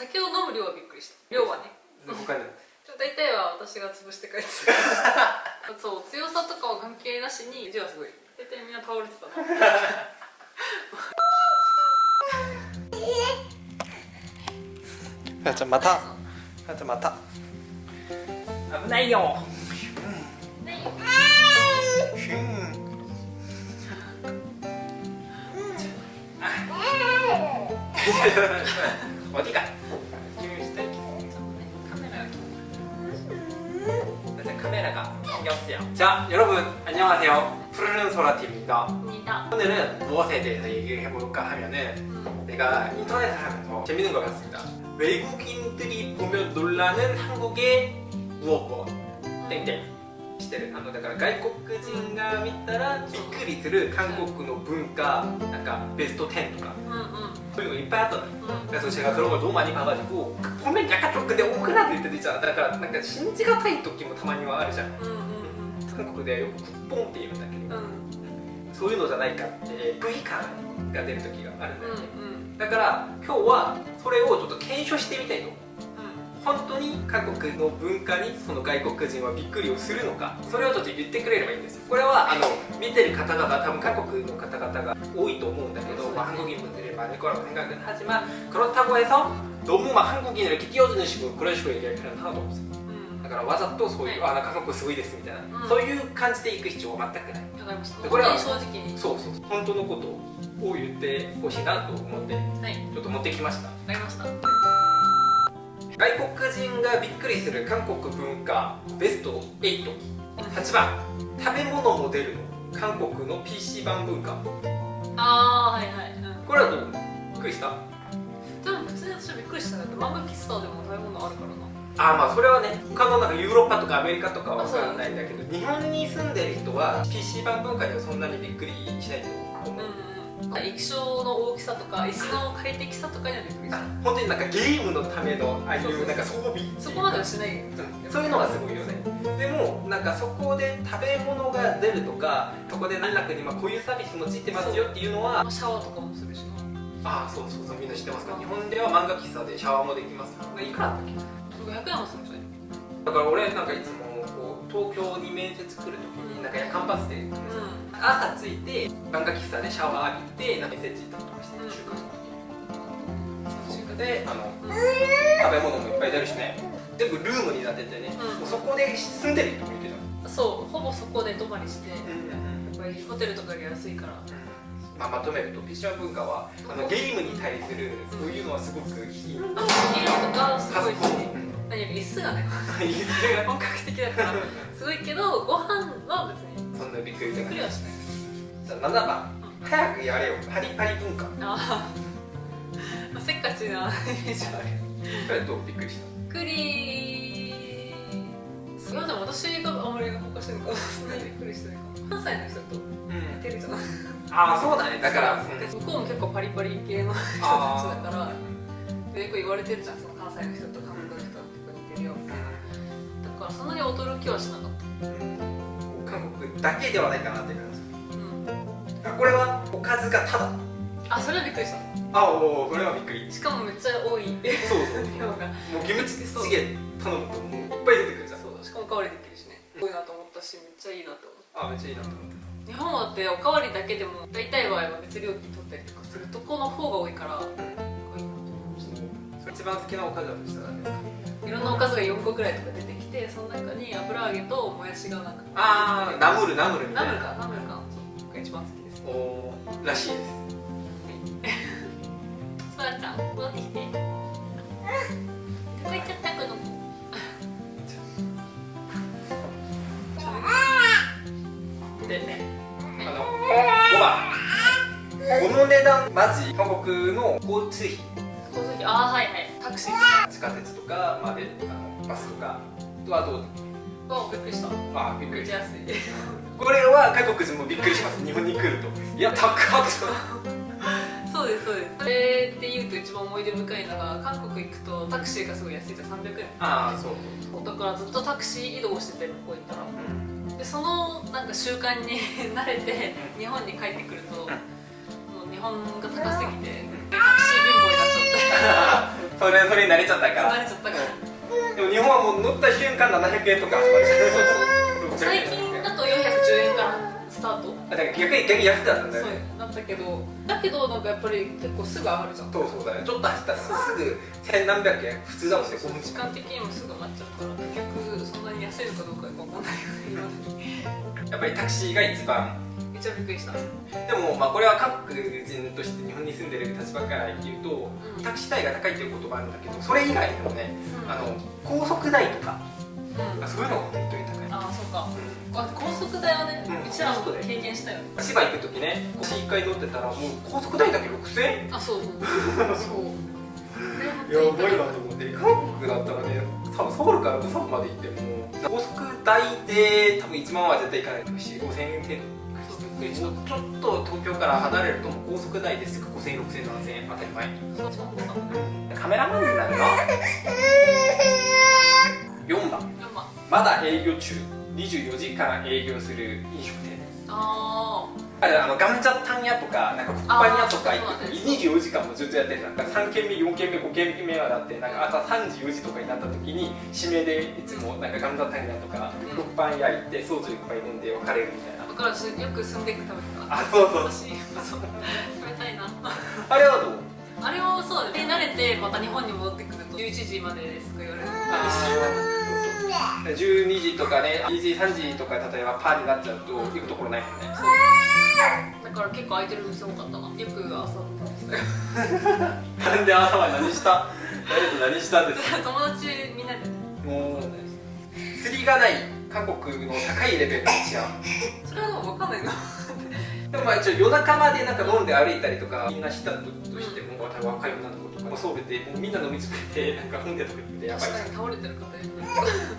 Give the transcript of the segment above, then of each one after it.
酒を飲む量はびっくりした。量はね。他に大体は私が潰して帰ってた。そう強さとかは関係なしに字はすごい。大体みんな倒れてたの あちゃんまた。あちゃんまた。危ないよ。シュン 안녕하세요. 푸르른 소라팀입니다. 似た 오늘은 무엇에 대해서 얘기를 해볼까 하면은 내가 인터넷을 하면서 재밌는 걸 봤습니다. 외국인들이 보면 놀라는 한국의 무엇무엇 땡땡 してるあのだから外国人が見たらびっくりする韓国の文化なんかベスト10とか 응응そういうのがいっぱいあったの 응. 그래서 제가 그런 걸 너무 많이 봐가지고 보면 약간 좀 근데 오그라들 때도 있잖아 다からなんか信じがたい時もたまにはあるじゃん 응응응 韓国ではよくクッポンって言うんだけど 응. そういうのじゃないかって不意感が出る時があるんだよね 응. だから今日はそれをちょっと検証してみたいと 응. 本当に韓国の文化にその外国人はびっくりをするのかそれをちょっと言ってくれればいいんですよこれはあの見てる方々多分韓国の方々が多いと思うんだけど뭐 한국인분들이 많을 거라고 생각은 하지만 그렇다고 해서 너무 막 한국인을 이렇게 띄워주는 식으로 그런 식으로 얘기할 필요는 하나도 없어 응. だからわざとそういう、あなんか韓国すごいですみたいな、うん。そういう感じで行く必要は全くない。わかりました。これは正直に。そうそう本当のことを言ってほしいなと思ってはい。ちょっと持ってきました。わかりました。外国人がびっくりする韓国文化ベスト88番。食べ物も出るの。韓国の PC 版文化。ああはいはい、うん、これはどう？びっくりした？でも別に私はびっくりした。んだけど漫画喫茶でも食べ物あるからなあーまあそれはね他のなんかヨーロッパとかアメリカとかは分からないんだけど日本に住んでる人は PC 版文化にはそんなにびっくりしないと思う、うん。うん液晶の大きさとか椅子の快適さとかにはびっくりしあた本当になんかゲームのためのああいそうなんか装備。そこまではしない。うん。そういうのはすごいよね。でもなんかそこで食べ物が出るとかそこで何楽にまあこういうサービスもついてますよっていうのはシャワーとかもするし。なああそうそうそうみんな知ってますか？日本では漫画喫茶でシャワーもできます。いくらだったっけ500円もするんじゃないだから俺なんかいつもこう東京に面接来る時になんか夜間パスで朝着いて漫画喫茶でシャワー浴びてなんか面接行ったりとかしてうん。就活の時うん。であのうん。食べ物もいっぱい出るしね。全部ルームになっててね、うん。そこで住んでる人もいるじゃん。そうほぼそこで泊まりしてやっうんぱりホテルとかより安いからまあ、まとめるとピッチャー文化はあのゲームに対するそういうのはすごくいい。あゲームとかすごいし何より椅子がね本格的だから すごいけどご飯は別にそんなびっくりびじゃない。はしない。じゃあ7番。早くやれよ。パリパリ文化。こあ あせっかちなイメージはある。れどう？びっくりした。びっくりいやでも私があまりほかしてるからそんなにびっくりしてないかも関西の人と似てるじゃないああそうだねだから向こうも結構パリパリ系の人たちだからよく言われてるじゃんその関西の人と韓国の人は結構似てるよだからそんなに驚きはしなかったうん韓国だけではないかなって感じうんあこれはおかずがただあそれはびっくりしたあおおこれはびっくりしかもめっちゃ多いそうそう量がもうキムチチゲ頼むともうしかもおかわりできるしね。すごいなと思ったしめっちゃいいなと思ったあめっちゃいいなと思って日本はだっておかわりだけでも大体は別料金取ったりとかするとこの方が多いからたいいなと思いましたそれ一番好きなおかずだとしたら何ですか？いろんなおかずが4個ぐらいとか出てきてその中に油揚げともやしがなんか。ああナムルナムルみたいな。ナムルかナムルか。そうが一番好きです。おーらしいです。そらちゃん戻ってきてマジ韓国の交通費。交通費。ああはいはい。タクシー。地下鉄とかまであのバスとか。はどうとか？びっくりした。あびっくり。めっちゃ安い。これは外国人もびっくりします。日本に来ると。いや 高っそうですそうです。それで言うと一番思い出深いのが韓国行くとタクシーがすごい安いじゃん。300円ああそう。だからずっとタクシー移動してて向こう行ったら。うん。でそのなんか習慣に 慣れて日本に帰ってくると、もう日本が高すぎて、タクシー貧乏になっちゃってそれそれに慣れちゃったから。慣れちゃったから。でも日本はもう乗った瞬間700円とか。始まるそう。そう最近だと410円からスタート。あだから逆に逆に安くなったんだそうよねなったけど。だけどなんかやっぱり結構すぐ上がるじゃん。そうそうだね。ちょっと走ったらすぐ千何百円。普通だもんね時間的にもすぐ上がっちゃうから。結局そんなに安いのかどうかよくわかんないよねやっぱりタクシーが一番めっちゃびっくりした。でもまあこれは韓国人として日本に住んでる立場から言うとうん。タクシー代が高いっていうこともあるんだけどそれ以外でもねうん。あの高速代とかうん。あそういうのが本当に高い。ああそうか。うん。あ高速代はね、ううんちらも経験したよね。千葉行く時ね腰1回乗ってたらもう高速代だけ6000円。あそう。そう。そうやばいなと思って韓国だったらね多分ソウルから釜山まで行っても高速代で多分1万は絶対いかない。とし5000円程度ちょっと東京から離れると高速代ですぐ5000円6000円7000円当たり前。カメラマンになるな4番。まだ営業中。24時間営業する飲食店。ああのガムチャタン屋とかなんかクッパン屋とか行くとあー24時間もずっとやってるじゃんなんか3軒目4軒目5軒目はだってなんか朝3時4時とかになった時に指名でいつもなんかガムチャタン屋とかうん。クッパン屋行ってソージュいっぱい飲んで別れるみたいなから私よく住んでいく食べてたあそうそう。私そう食べたいな。あれはどうあれもそう。だね慣れてまた日本に戻ってくると11時までですとか言われる。あー12時とかね2時3時とか例えばパーになっちゃうと行くところないもんね。だから結構空いてる店多かったな。よく朝なんで朝は何した？誰と何したんですか？友達みんなで。もう釣りがない韓国の高いレベルの治安それはでも分かんないな。でもまあ一応夜中までなんか飲んで歩いたりとかみんなしたとしても、多分若い女の子とかもソウルでもうみんな飲みつくってなんか本でとか言ってやばい。確かに倒れてる方いる。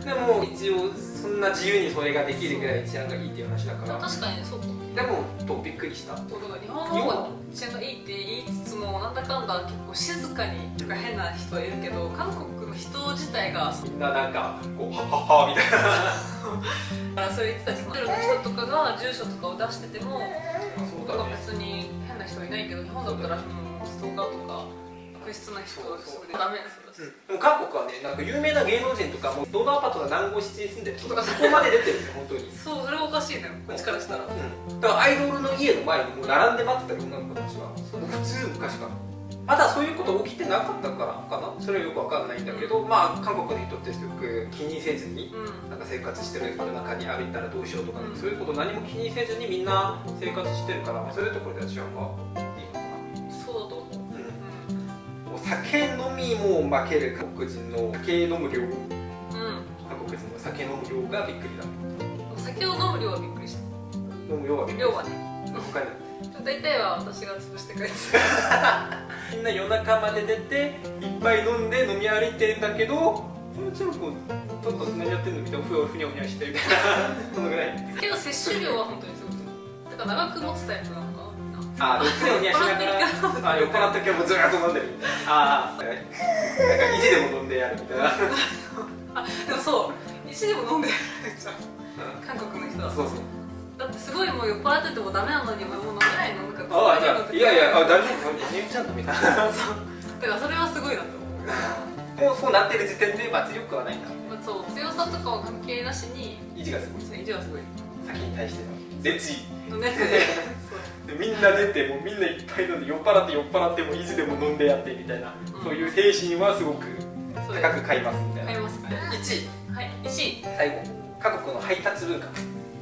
でも一応そんな自由にそれができるぐらい治安がいいっていう話だから。確かにそうかもでもとびっくりした。そうだから日本の方が治安がいいって言いつつもなんだかんだ結構静かにとか変な人はいるけど韓国の人自体がみんななんかこうはっはっはみたいな。だからそれ言ってたしホテルの人とかが住所とかを出しててもそうなんか別に変な人いないけど日本だったらもうストーカーとか悪質な人がすごいダメそうだしでも韓国はねなんか有名な芸能人とかも動画アパートが何号室に住んでるとかそこまで出てるね本当に。そうそれはおかしいのよ。こっちからしたら。うん。だからアイドルの家の前にもう並んで待ってたる女の子たちは普通昔から。まだそういうこと起きてなかったからかな。それはよくわかんないんだけどまあ韓国の人ってすごく気にせずにうんなんか生活してる夜中に歩いたらどうしようとか、ねそういうこと何も気にせずにみん。な生活してるからそういうところでは治安酒飲みも負ける韓国人の酒飲む量うん、韓国人の酒飲む量がびっくりだ、お酒を飲む量はびっくりした。飲む量はびっくり量はね他に大体は私が潰してくれてみんな夜中まで出ていっぱい飲んで飲み歩いてるんだけどこのチョコちょっと何やってんのみたいなふふにゃふにゃしてるみたいなそのぐらいけど摂取量は本当にすごいだから長く持つタイプなの。あどっちでもにゃしながらあ酔っ払った時はもうずーっと飲んでる。みたいなああなんか意地でも飲んでやるみたいな、あでもそう一でも飲んでるじゃん韓国の人は。そうそう。だってすごいもう酔っ払っててもダメなのにもう飲めないの。なんかあいやいやあだ大丈夫？何言っちゃんとみた。いなからそれはすごいなと思う。もう。そうなってる時点でまあ強くはないんだ。まあそう強さとかは関係なしに。意地がすごい。意地はすごい。先に対しての。熱意。のねでみんな出てもうみんないっぱい飲んで酔っ払って酔っ払っても意地でも飲んでやってみたいな、うん。そういう精神はすごく高く買いますみたいな。買いますか1位。はい。1位。最後。韓国の配達文化。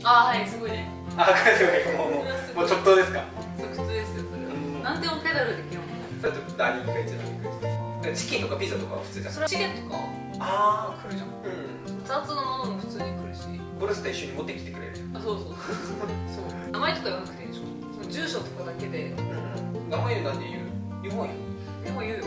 ああはいすごいね。あこれすごいもうもうもう直当ですか。即通ですよそれは。うん。何でもペダルできるもんそれと何が一番びっくりしたチキンとかピザとかは普通じゃん。それはチゲとか。あ来るじゃん。うん。熱々のものも普通に来るし。ブルースと一緒に持ってきてくれるあそうそう。そう。名前とか言わなくていいでしょ？住所とかだけで。名前なんで言う。日本よでも言うよ。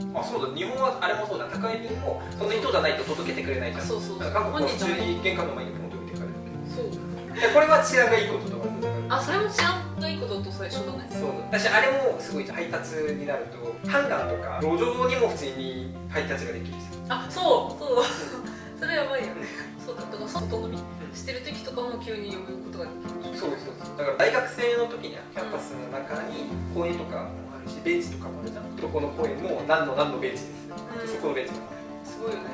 う。ん。あそうだ。日本はあれもそうだ。高い便もその人じゃないと届けてくれないじゃん。そうそうだから韓国は普通本人じゃないに玄関の前に持っておいてくれる。そうこれは治安がいいこととか。あそれも治安がいいことと最初だね。そう。私あれもすごい配達になるとハンガーとか路上にも普通に配達ができるし。あそうそう。それやばいよね。そうだ。だから外飲みしてる時とかも急に呼ぶことができる。そうそうそうだから大学生の時にはキャンパスの中に公園とかもあるしベンチとかもあるじゃん。どこの公園の何の何のベンチです、そこのベンチ。とかすごいよね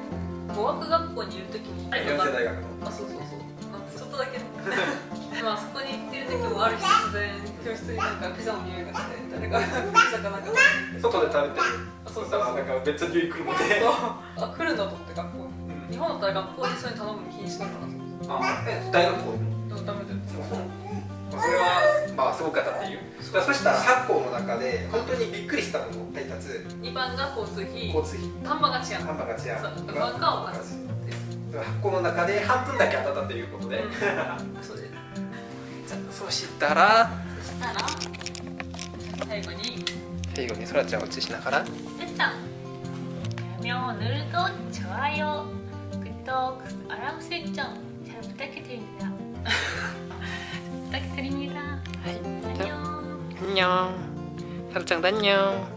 語学学校にいる時に四世大学のあそうそうそう。ちょっとだけねまあそこに行ってる時もある日突然教室になんかピザの匂いがして誰かピザかなんか外 で食べてるあそうそそう。そうしたらなんかめっちゃ匂いくるのであ来るんだと思って学校。に日本だったら学校にそれ頼むの禁止だからあえ大学校ダメだよそれはまあすごかったっていうそしたら8校の中で本当にびっくりしたのも配達2番が交通費交通費丹波が違う丹波が違う2番がお菓子8校の中で半分だけ当たったということで、うん、そうで。すじゃあそしたら。そしたら最後に。最後にそらちゃんをちしながら「てっちゃん」「やめを塗るとちょわよ」「グッドアラムセっちゃん」부탁드립니다. 네, 부탁드립니다. 안녕. 안녕. 삼짱 안녕.